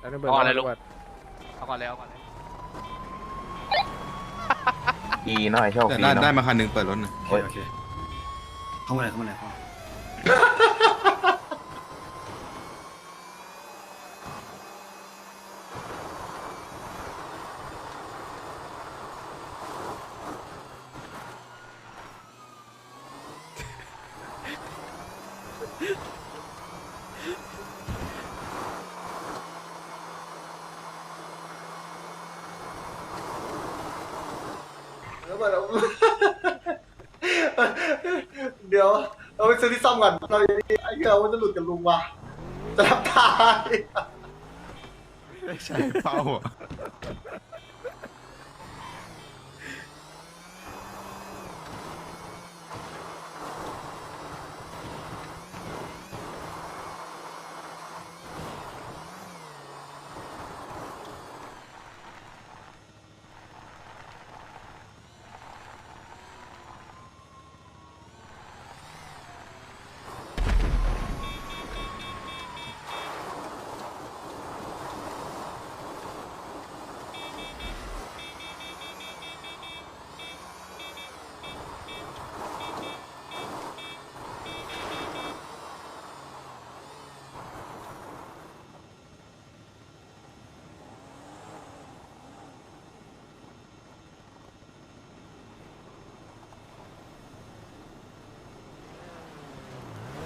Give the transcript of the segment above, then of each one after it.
แล้วระเบิดเอาอะไรลูก ระเบิดเอาก่อนเลยเอาก่อนเลยอีหน่อยโชคแต่ดีได้หน่ได้อยมาคันหนึ่งเปิดรถหน่อยโอ้ยโอเค เข้ามาเลยเข้ามาเลยเข้ามา มาแล้วเดี๋ยวเราไปซื้อที่ซ่อมก่อนเราอย่างนี้ไอ้เหี้ยมันจะหลุดกับลุงว่ะจะรับตาย ไม่ใช่เป้าอะ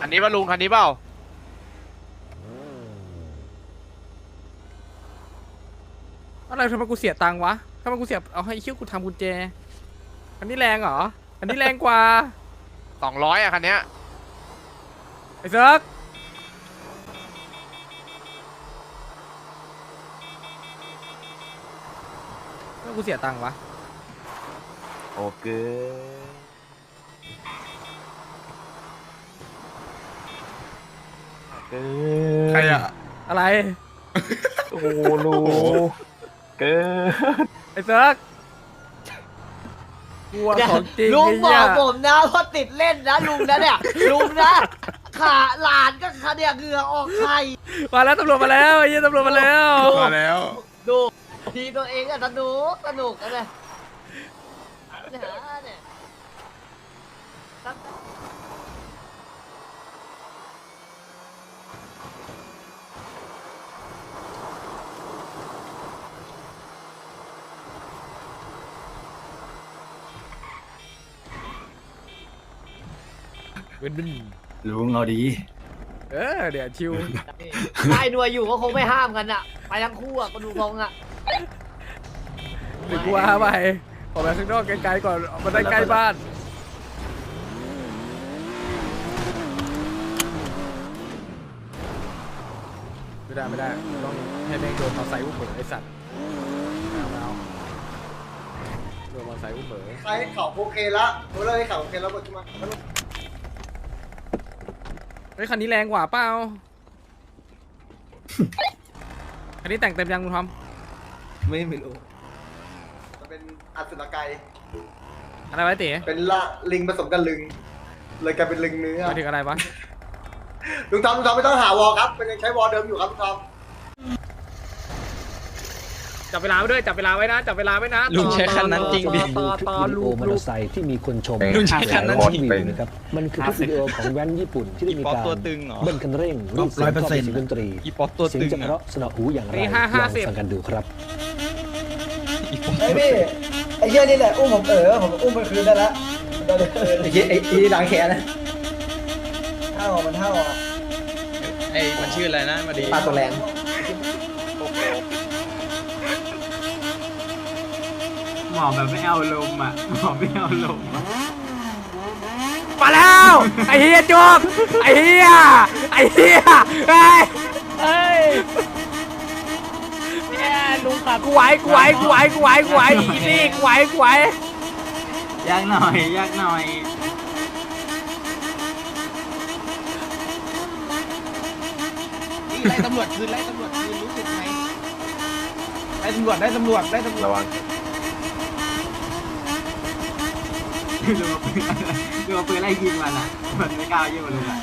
อันนี้ป่ะลุงคันนี้เปล่าอะไรทำไมกูเสียตังค์วะทำไมกูเสียเอาให้ไอ้เชี่ยกูทำกุญแจอันนี้แรงเหรออันนี้แรงกว่าสองร้อยอะคันเนี้ยไอ้เซิร์กทำไมกูเสียตังค์วะโอเค เกินใครอะ อะไรโอ้โหลูเกินไอ้เซิร์กกลัวของจริงลุงไอ้บเหี้อยกผมนะว่าติดเล่นนะลุงนะเนี่ยลุงนะขาหลานก็ขาเนี่ยเหงื่อออกไข่มาแล้วตำรวจมาแล้วไอ้เหี้ยตำรวจมาแล้วมาแล้ว ดูทีตัวเองอะสนุกสนุกอะไรเนี่ยเนี่ย เว้นบินลุงเอาดี เออเดี๋ยวชิวนายหน่วยอยู่ก็คงไม่ห้ามกันอะไปทั้งคู่อะก็ดูทรงอะหรือกลัวไปออกไปข้างนอกไกลๆก่อนออกมาได้ใกล้บ้านไม่ได้ไม่ได้ต้องให้แม่งโดนมอเตอร์ไซค์อุ้มเหมือไอสัตว์เอาเอาโดนมอเตอร์ไซค์อุ้มเหมือใช้เข่าโอเคละโอ้เลยเข่าโอเคแล้วหมดขึ้นมา เฮ้ยคันนี้แรงกว่าเปล่าคันนี้แต่งเต็มยังคุณทอมไม่ไม่รู้มันเป็นอัศนไกยอะไรไว้เต๋เป็นละลิงผสมกับลึง เลยกลายเป็นลึงเนื้อหมายถึงอะไรวะลุงทอมลุงทอมไม่ต้องหาวอลครับเป็นยังใช้วอลเดิมอยู่ครับลุงทอม จับเวลาไว้ด้วยจับเวลาไว้นะจับเวลาไว้นะลุงใช้คันนั้นจริงดิ ต่อต่อต่อวิดีลูโอกมอเตลูอก ร์ไซค์ที่มีคนชมลุงใช้คันนั้นหลายจริง วิวนะครับมันคือคลิปวิดีโอของแว้นญี่ปุ่นที่ได้มีอีป๊อปการตัวตึงเหรอเบิ้ลคันเร่งรีดเสียงเข้าไปเสียงดนตรีอีป๊อปตัวเสียงตึงจะอะเพราะสนอหูอย่างไรนี่ลห้าองห้าสิบ ฟังกันดูครับอีป๊อปไอ้พี่ไอ้เหี้ยนี่แหละอุ้มผมเออผมอุ้มมันคืนได้แล้วไอ้เหี้ยไอ้ที่ล้างแขนนะเท่ามันเท่าอะไอ้มันชื่ออะไรนะมาดีปลาตัวแรง หมอแบบไม่เอาลมอะหมอไม่เอาลมมาแล้ว ไอ้เฮียจุกไอ้เฮียไอ้เฮียไอ้เอ้ยเนี่ยลุงขับกูไหวกูไหวกูไหวกูไหวกูไหวอีนี่กูไหวกูไหวยากหน่อยยากหน่อยไล่ตำรวจคืนไล่ตำรวจคืนรู้สึกไหมได้ตำรวจได้ตำรวจได้ตำรวจ ระวัง ดูดูปืนไล่ยิงมันอะมันไม่กล้ายิงมันเลยอะ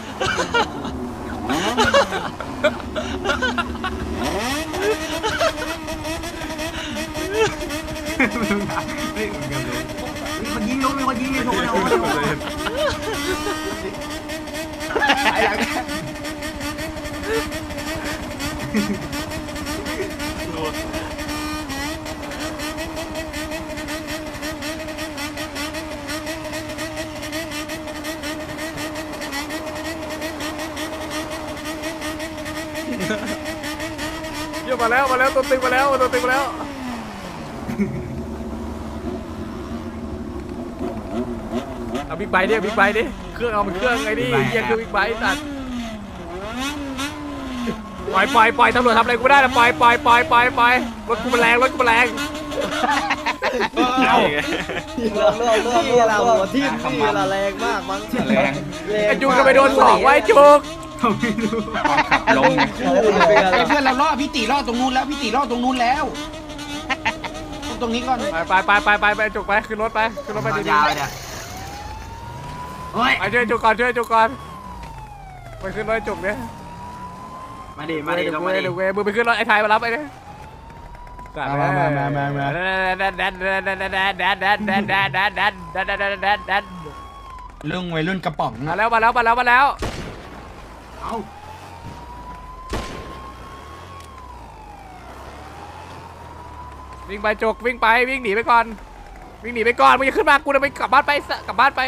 เฮ้มันเลยิงลูกมีนยิงลยโโอ้โหไอ้หลัง แล้วมาแล้วตัวตึงมาแล้วตัวตึงมาแล้วเอาบิ๊กไบค์ดิบิ๊กไบค์ดิเครื่องเอามันเครื่องไงดิเยี่ยคือบิ๊กไบค์สัตว์ปล่อยปล่อยปล่อยตำรวจทำอะไรกูไม่ได้นะปล่อยปล่อยปล่อยปล่อยปล่อยรถกูมันแรงรถกูมันแรงล่วงล่วงล่วงล่วงนี่เราล่วงหัวทิ่มนี่เราแรงมากมั้งแรงไอ้จุกจะไปโดนสองไว้จุกผมไม่รู้ ลงไอ้เพื่อนเราล่อพี่ตีล่อตรงนู้นแล้วพี่ตีล่อตรงนู้นแล้วตรงนี้ก่อนไปไปไปไปไปไปจุกไปขึ้นรถไปขึ้นรถไปดียาวเนี่ยโอ้ยๆไปช่วยจุกก่อนช่วยจุกก่อนไปขึ้นรถไอ้จุกเนี่ยมาดิมาดิเดี๋ยวลงกูมาเดี๋ยวดิกูมึงไปขึ้นรถไอ้ไทยมารับไปเนี่ยมามามามามาแดนแดนแดนแดนแดนแดนแดนแดนแดนแดนแดนแดนแดนแดนแดนแดนเรื่องวัยรุ่นกระป๋องมาแล้วมาแล้วมาแล้วมาแล้ว เอ้า วิ่งไปจุกวิ่งไปวิ่งหนีไปก่อน วิ่งหนีไปก่อนมึงอย่าขึ้นมากูจะไปกลับบ้านไปกลับบ้านไป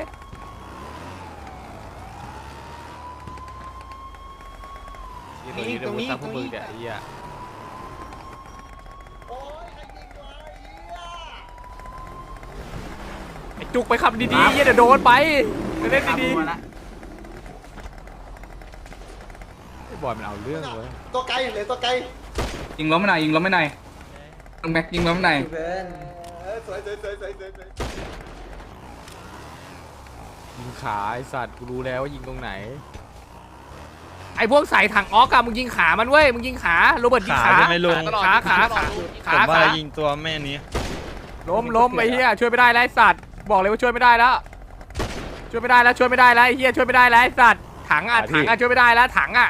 นี่ตรงนี้ตรงนี้เนี่ยไอ้เหี้ยโอ้ยใครยิงวะไอ้เหี้ยไอ้จุกไปขับดีๆเหี้ยเดี๋ยวโดนไปไปเล่นตามดีกูมาละๆไอ้บอยมันเอาเรื่องเว้ยตัวไกลเหลือตัวไกลยิงล้มไม่ไหนยิงล้มไม่ไหน ลุงแม็กยิงล้มไม่ไหนเพื่อนเออสวยสวยสวยสวยสวยสวยยิงขาไอ้สัตว์กูรู้แล้วว่ายิงตรงไหน ไอ้พวกใส่ถังออกอะมึงยิงขามันเว้ยมึงยิงขาโรเบิร์ตยิงขา ขาใช่ไหมลุงขาขาขาขาขาตัวแม่นี้ ล้มล้มไอ้เหี้ยช่วยไม่ได้แล้วไอ้สัตว์ บอกเลยว่าช่วยไม่ได้แล้ว ช่วยไม่ได้แล้วช่วยไม่ได้แล้วไอ้เหี้ยช่วยไม่ได้แล้วไอ้สัตว์ถังอะถังอะช่วยไม่ได้แล้วถังอะ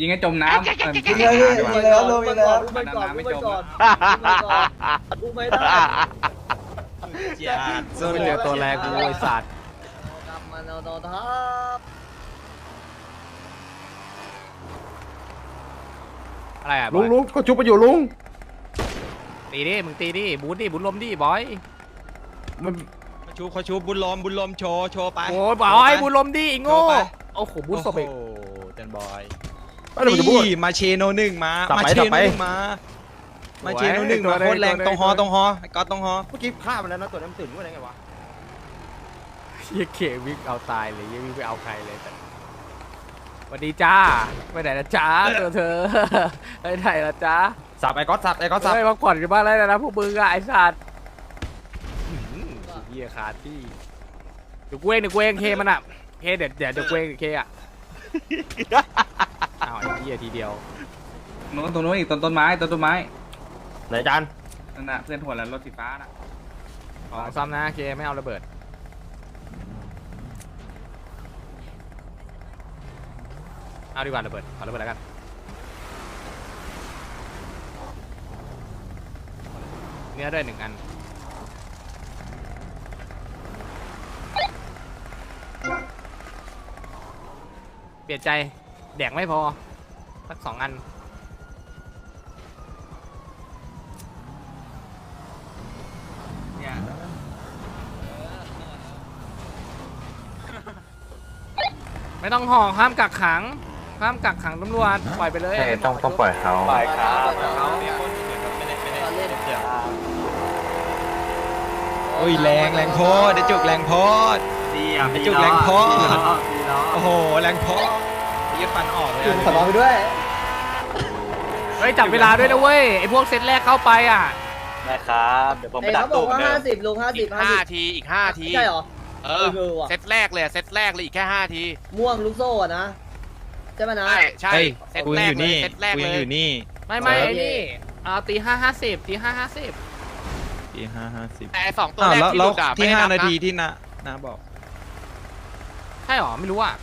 ยิงให้จมน้ำยิงเลยพี่ยิงเลยครับลุงยิงเลยครับไปก่อนไปก่อนกูไม่ได้สู้ไม่เจอตัวแรงกูไอ้สัตว์กลับมาโนโนทับอะไรอะลุงลุงก็ชุบไปอยู่ลุงตีดิมึงตีดิบูทดิบูทลมดิบอยมันชูเขาชูบุญลมบุญลมโชว์โชว์ไปโอ้ยบอยบูทลมดิไอ้โง่โชว์ไปโอ้โหบูทศพอีกเจนบอย ไม่ได้ผมจะพูด นี่มาเชโนหนึ่งมาสับมาไปเชสับโนไปหนึ่งมา มาเชโนหนึ่งมาโคตรแรงตรงฮอตรงฮอไอ้ก๊อตตรงฮอ เมื่อกี้ฆ่ามันแล้วนะตัวนั้นมันตื่นขึ้นมาได้ไงวะเฮียเควิ่งเอาตายเลยเฮียวิ่งไปเอาใครเลยแต่สวัสดีจ้าไปไหนละจ้าเธอเธอ ไปไหนละจ้าสับไอ้ก๊อตสับไอ้ก๊อตสับเฮ้ยมาก่อนกันบ้างแล้วนะพวกมึงอะไอ้สัตว์อื้อหือเฮียขาดที่เดี๋ยวกูเองเดี๋ยวกูเองเคมันอะเคเดี๋ยวเดี๋ยวเดี๋ยวกูเองเคอะเอาไอ้ เฮียทีเดียวโน้นตรงโน้นอีกต้นต้นไม้ต้นต้นไม้ไหนจานนั่นน่ะเพื่อนหัวแล้วรถสีฟ้าน่ะของซ้ำนะเคไม่เอาระเบิดเอาดีกว่าระเบิดเอาระเบิดแล้วกันเนื้อด้วยหนึ่งอันเปลี่ยนใจแดกไม่พอ สักสองอัน เนี่ยไม่ต้องห่อห้ามกักขัง ห้ามกักขังตำรวจปล่อยไปเลยต้องต้องปล่อยเขาปล่อยครับโอ้ยแรงแรงโพดไอ้จุกแรงโพดดีอะไอ้จุกแรงพอดีล้อดีล้อโอ้โหแรงโพด ยึดฟันออกเลยลุงขอร้องไปด้วย เฮ้ยจับเวลาด้วยนะเว้ยไอพวกเซตแรกเข้าไปอะเอ้เขาบอกว่าห้าสิบลุงห้าสิอีบกห้าห้าสิบทีอีกห้าทีใช่เหรอ เออเออว่ะ เซตแรกเลยเซตแรกเลยอีกแค่ห้าทีม่วงลูกโซ่อะนะใช่ไหมนะ ใช่ใช่เฮ้ยเซตกูแรยังกอยู่เลยนี่เซตแรกกูเลยังยอยู่นี่ไม่ไม่เออไอ้นี่อ่าตีห้าห้าสิบตีห้าห้าสิบทีห้าห้าสิบแต่ไอ้สองตัวอ้าวแรกแล้วที่แล้หวลุดอะที่ไม่ได้ห้านับนานะทีที่นะนะบอก ใช่หรอไม่รู้อะ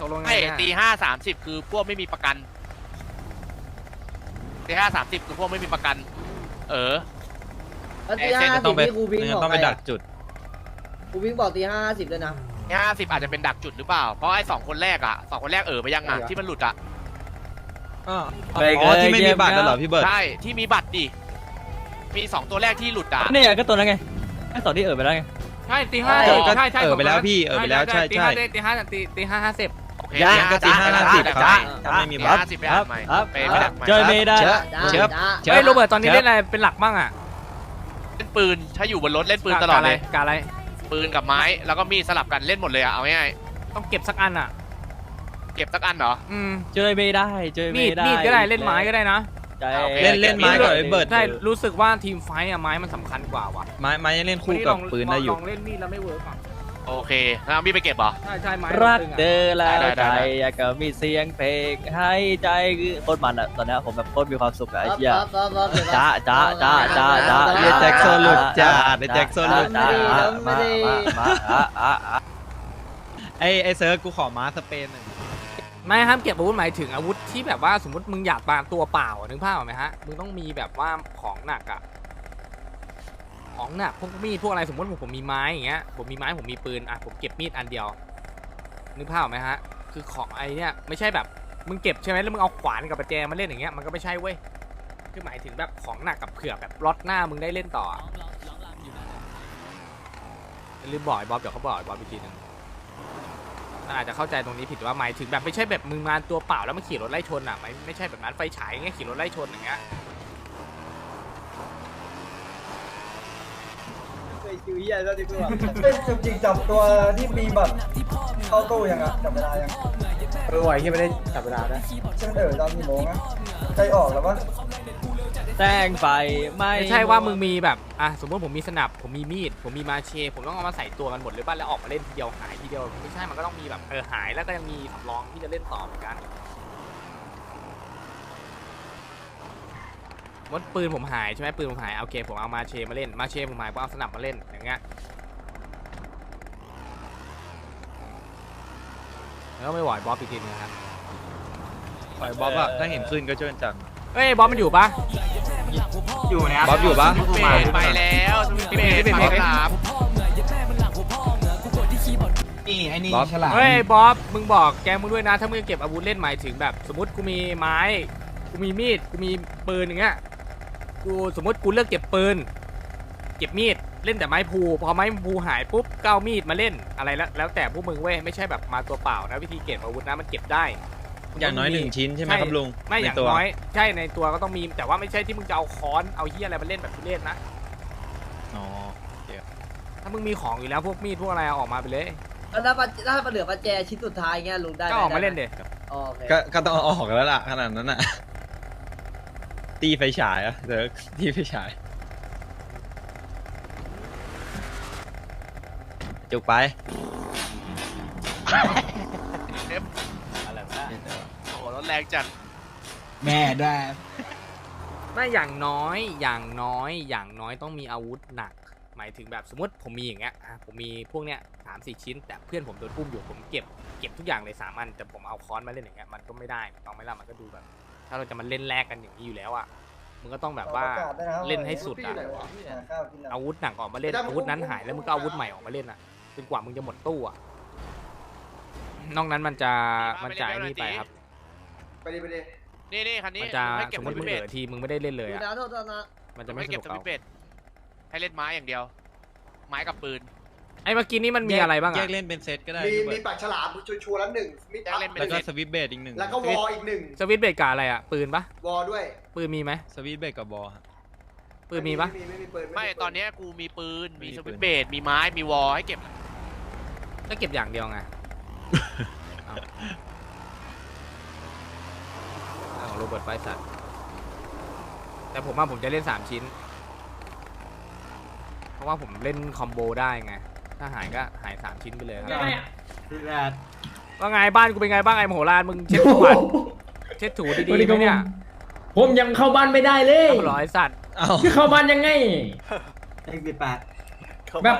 ตกลงไงไม่เนี่ยตีห้าสามสิบคือพวกไม่มีประกันตีห้าสามสิบคือพวกไม่มีประกัน เออ แล้วตีเอ้ยห้าจะต้สิอบงไปที่ครูพิงจะบอกต้องไปไงดักจุดครูพิงบอกตีห้าสิบเลยนะ ห้าสิบอาจจะเป็นดักจุดหรือเปล่า เพราะไอ้สองคนแรกอะสองคนแรกเออไปยังอะที่มันหลุดอะ อ๋อที่ไม่มีบัตรน่ะเหรอพี่เบิร์ดใช่ ที่มีบัตรดิ มีสองตัวแรกที่หลุดอะเนี่ยก็ตัวนั้นไงไอ้สองที่เออไปแล้วไง ใช่ตีห้าก็ก็ใช่ใช่เออไปแล้วผมพี่เออไปแล้วใช่ตีใช่ห้าตีห้าตีตีห้าห้าสิบโอ เคยังก็ตีห้าห้าสิบได้ครับได้ถ้าไม่มีตีบัตรห้าสิบไปอ่านใหม่ครับไปไปดักใหม่เจอเมย์ได้เจอจ้าเชิบจ้าเชิบเฮ้ยโรเบิร์ตตอนนี้เล่นอะไรเป็นหลักบ้างอะเล่นปืนถ้าอยู่บนรถเล่นปืนตลอดเลยกาอะไรปืนกับไม้แล้วก็มีดสลับกันเล่นหมดเลยอะเอาง่ายต้องเก็บสักอันอะๆเก็บสักอันเหรออืมเจอเมย์ได้เจอเมมีดย์ได้มีดก็ได้เล่นไม้ก็ได้นะใช่โอคเล่นเล่นไม้กับไอ้เบิร์ดใช่รู้สึกว่าทีมไฟท์อะไม้มันสำคัญกว่าว่ะไม้ไม้ยังเล่นคู่กับปืนได้อยู่ลองเล่นมีดแล้วไม่เวิร์กอะ โอเคแล้วเอามีดไปเก็บเหรอ ใช่ใช่ไม้รักตึงอะเธอแล้วได้ได้ใจได้อยากจะมีเสียงเพลงให้ใจคือโคตรมันอะตอนเนี้ยผมแบบโคตรมีความสุขอะไอ้เหี้ยปั๊บปั๊บปั๊บปั๊บจ้าจ้าจ้าจ้าจ้าเรียกแจ็คโซนหลุดจ้าเรียกแจ็คโซนหลุดจ้าจ้ามามามาอะอะอะไอ้ไอ้เซิร์ฟกูขอม้าสเปนหน่อยไม่ห้ามเก็บอาวุธหมายถึงอาวุธที่แบบว่าสมมติมึงอยากปาตัวเปล่าอะนึกภาพออกไหมฮะมึงต้องมีแบบว่าของหนักอะ ของหนักพวกมีดพวกอะไรสมมติผมผมมีไม้อย่างเงี้ยผมมีไม้ผมมีปืนอะผมเก็บมีดอันเดียวนึกภาพไหมฮะคือของไอเนี้ยไม่ใช่แบบมึงเก็บใช่ไหมแล้วมึงเอาขวานกับประแจมาเล่นอย่างเงี้ยมันก็ไม่ใช่เว้ยคือหมายถึงแบบของหนักกับเผื่อแบบล็อตหน้ามึงได้เล่นต่อลืมบอกไอ้บ๊อบเดี๋ยวเขาบอกไอ้บ๊อบอีกทีหนึงมันอาจจะเข้าใจตรงนี้ผิดว่าหมายถึงแบบไม่ใช่แบบมึงมาตัวเปล่าแล้วมาขี่รถไล่ชนอะไม่ไม่ใช่แบบนั้นไฟฉายงเงี้ยขี่รถไล่ชนอย่างเงี้ย เค ยคิวเฮียแล้วดิเพื่อนจริงๆจับตัวที่มีบัตรเข้าตู้ยังอะจับเวลายังเออไหวที่ไม่ได้จับเวลาได้ใช่ไหมเออตอนกี่โมงอะใจออกแล้วปะแจ้งไฟไม่ไม่ใช่ว่ามึงมีแบบอะสมมติผมมีสนับผมมีมีด ผมมีมาเช ผมต้องเอามาใส่ตัวกันหมดเลยป่ะแล้วออกมาเล่นทีเดียวหายทีเดียวไม่ใช่มันก็ต้องมีแบบเออหายแล้วก็ยังมีสำรองที่จะเล่นต่อเหมือนกัน มดปืนผมหายใช่ไหมปืนผมหายโอเคผมเอามาเชมาเล่นมาเชผมหายผมเอาสนับมาเล่นอย่างเงี้ยแล้วก็ไม่ไหวบอสอีกทีนึงครับปล่อยบ๊อบอะถ้าเห็นขึ้นก็เชิญจังเอ้ยบอสมันอยู่ปะอยู่นะครับบ๊อบอยู่ปะสวิตช์เบรดไปแล้วสวิตช์เบรดไปครับนี่ไอ้นี่บ๊อบฉลาดเฮ้ยบ๊อบมึงบอกแกมึงด้วยนะ ถ้ามึงจะเก็บอาวุธเล่นหมายถึงแบบ สมมติกูมีไม้ กูมีมีด กูมีปืนอย่างเงี้ย กูสมมติกูเลือกเก็บปืน เก็บมีดเล่นแต่ไม้พูพอไม้พูหายปุ๊บก็เอามีดมาเล่นอะไรแล้วแล้วแต่พวกมึงเว้ยไม่ใช่แบบมาตัวเปล่านะวิธีเก็บอาวุธนะมันเก็บได้อย่างน้อยหนึ่งชิ้นใช่ไหมครับลุงไม่อย่างในตัวน้อยใช่ในตัวก็ต้องมีแต่ว่าไม่ใช่ที่มึงจะเอาค้อนเอาเฮียอะไรมาเล่นแบบทุเรศนะอ๋อถ้ามึงมีของอยู่แล้วพวกมีดพวกอะไรเอาออกมาไปเลยแล้วถ้าปัจถ้าเหลือปัจแจชิ้นสุดท้ายเงี้ยลุงได้ไหก็ออกมาเล่นเด็อ๋อโอเคก็ก็ต้องเอาออกแล้วล่ะขนาดนั้นอะ ตีไฟฉายอะเซิร์ฟตีไฟฉาย จุกไปโอ้โหรถแรงจัดแม่ได้ไม่อย่างน้อยอย่างน้อยอย่างน้อยต้องมีอาวุธหนัก หมายถึงแบบสมมติผมมีอย่างเงี้ยอะผมมีพวกเนี้ยสามสี่ชิ้น แต่เพื่อนผมโดนอุ้มอยู่ผมเก็บเก็บทุกอย่างเลยสามอันแต่ผมเอาค้อนมาเล่นอย่างเงี้ยมันก็ไม่ได้ต้องไม่ล่ะมันก็ดูแบบ ถ้าเราจะมาเล่นแลกกันอย่างนี้อยู่แล้วอะมันก็ต้องแบบว่าประกศด้วยะเล่นให้สุดอะหาข้าวกินอะอาวุธหนักออกมาเล่นอาวุธนั้นหายแล้วมึงก็เอาอาวุธใหม่ออกมาเล่นอะจนกว่ามึงจะหมดตู้อะนอกนั้นมันจะมันจะไอ้นี่ไปครับไปดิไปดินี่นี่คันนี้มันจะให้เก็สบมสมติวิมึตงช์เหเบรลืดอทีมึงไม่ได้เล่นเลยดูอะนะโทษนะมันจะไม่ให้สเก็นุบกสเอาวิตช์เบรดให้เล่นไม้อย่างเดียว ไม้กับปืน ไอ้เมื่อกี้นี้มันมีอะไรบ้างแยอะ กเล่นเป็นเซตก็ได้มีพี่เบิมีร์ดปากฉลามชัวร์ๆแล้วหนึ่งมีแจ็คเล่นเป็นแล้วก็สวิตช์เบดอีกหนึ่งแล้วก็วออีกหนึ่งสวิตช์เบรกกับอะไรอะ ปืนปะวอด้วยปืนมีไหมสวิตช์เบดกับบอลครับปืนมีปะไม่มีปืนไม่ปืตอนเนี้ยกูมีปืนไม่มีมีสปืวิตนช์เบรดมีไม้ มีวอลให้เก็บ ก็เก็บอย่างเดียวไง เอาเอาโรเบิร์ตไฟสัตว์แต่ผมว่าผมจะเล่นสามชิ้น เพราะว่าผมเล่นคอมโบได้ไง ถ้าหายก็หายสามชิ้นไปเลยครับพี่แรดว่าไงบ้านกูเป็นไงบ้างไอ้มโหฬารมึงเช็ดถูหวัดเช็ดถูดีๆไหมเนี่ยผมยังเข้าบ้านไม่ได้เลยเอาเหรอไอ้สัตว์เอาคือเข้าบ้านยังไง เลขสิบแปดแบบ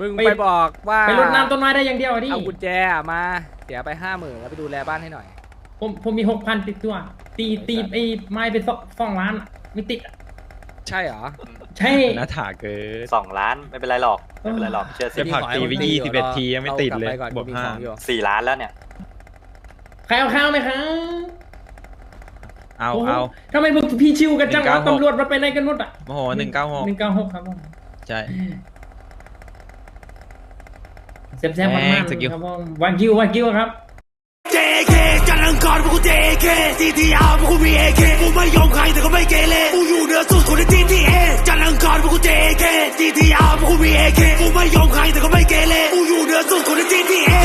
มึงไปไป บอกว่าไปรดน้ำต้นไม้ได้อย่างเดียวอะดิเอากุญแจมาเดี๋ยวไปห้าหมื่นแล้วไปดูแลบ้านให้หน่อย ผมผมมีหกพันติดตัว ตีตีไอ้ไม้ไปสองสองล้านอะไม่ติดอะใช่เหรอ ใช่หน้าถาเกินสองล้านไม่เป็นไรหรอกไม่เป็นไรหรอกเชื่อสิจะผลักตีไปยี่สิบเอ็ดทียังไม่ติดเลยรากบไปก่อนบวกมีห้าของอยู่สี่ล้านแล้วเนี่ยใครเอาข้าวไหมครับเอาโโหเอาทำไมพวกพี่ชิวกันจังวะ196ตำรวจมาไปไหนกันหมดอะโมโหหนึ่งเก้าหกหนึ่งเก้าหกครับผมใช่แซ่บๆมากแม่งสกิลๆครับผมวากิววากิวครับ JK จันะรังกอรพวกกู JK CTR พวกกูมี AK กูไม่ยอมใครแต่ก็ไม่เกเรกูอยู่เหนือสุดคนใน GTA จันะรังกอรพวกกู JK CTR พวกกูมี AK กูไม่ยอมใครแต่ก็ไม่เกเรกูอยู่เหนือสุดคนในทีทีเอ